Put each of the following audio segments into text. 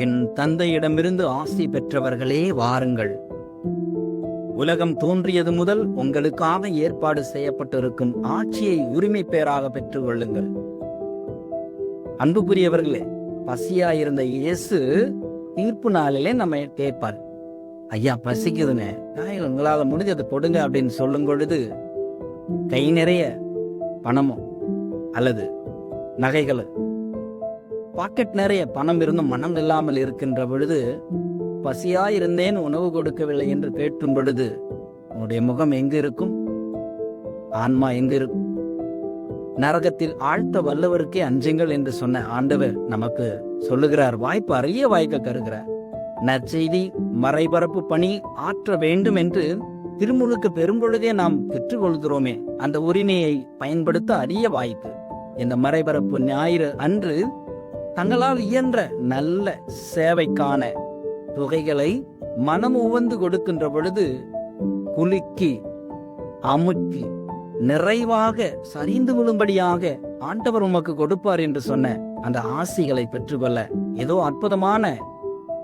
என் தந்தையிடமிருந்து ஆசி பெற்றவர்களே வாருங்கள். உலகம் தோன்றியது முதல் உங்களுக்காக ஏற்பாடு செய்யப்பட்டிருக்கும் ஆட்சியை உரிமை பேராக பெற்றுக் கொள்ளுங்கள் அன்புக்குரியவர்களே பசியாயிருந்த இயேசு தீர்ப்பு நாளிலே நம்ம கேட்பார். ஐயா பசிக்குதுன்னு உங்களால் முடிஞ்சு அதை கொடுங்க அப்படின்னு சொல்லும் பொழுது கை நிறைய பணமோ அல்லது நகைகள் பாக்கெட் நிறைய பணம் இருந்தும் மனம் இல்லாமல் இருக்கின்ற பொழுது பசியாயிருந்தேன் உணவு கொடுக்கவில்லை என்று கேட்கும் பொழுது உன்னுடைய முகம் எங்கு இருக்கும்? ஆன்மா எங்கு இருக்கும்? நரகத்தில் ஆழ்த்த வல்லவருக்கே அஞ்சுங்கள் என்று சொன்ன ஆண்டவர் நமக்கு சொல்லுகிறார். வாய்ப்பு அரிய வாய்க்க கருகிறார் நற்செய்தி மறைபரப்பு பணி ஆற்ற வேண்டும் என்று திருமுழுக்கு பெரும்பொழுதே நாம் பெற்றுக்கொள்கிறோமே. அந்த உரிமையை பயன்படுத்த அரிய வாய்ப்பு. இந்த மறைபரப்பு ஞாயிறு அன்று தங்களால் இயன்ற நல்ல சேவைக்கான தொகைகளை மனம் உவந்து கொடுக்கின்ற பொழுது குலுக்கி அமுக்கி நிறைவாக சரிந்து விழும்படியாக ஆண்டவர் உமக்கு கொடுப்பார் என்று சொன்ன அந்த ஆசிகளை பெற்றுக்கொள்ள ஏதோ அற்புதமான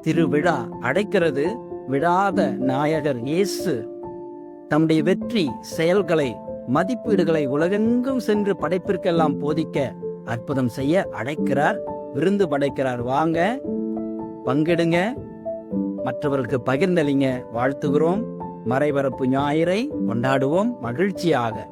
திருவிழா அடைக்கிறது. விடாத நாயகர் இயேசு தம்முடைய வெற்றி செயல்களை மதிப்பீடுகளை உலகெங்கும் சென்று படைப்பிற்கெல்லாம் போதிக்க அற்புதம் செய்ய அடைக்கிறார் விருந்து படைக்கிறார். வாங்க பங்கிடுங்க. மற்றவர்களுக்கு பகிர்ந்தளிங்க. வாழ்த்துகிறோம். மறைபரப்பு ஞாயிறை கொண்டாடுவோம். மகிழ்ச்சியாக.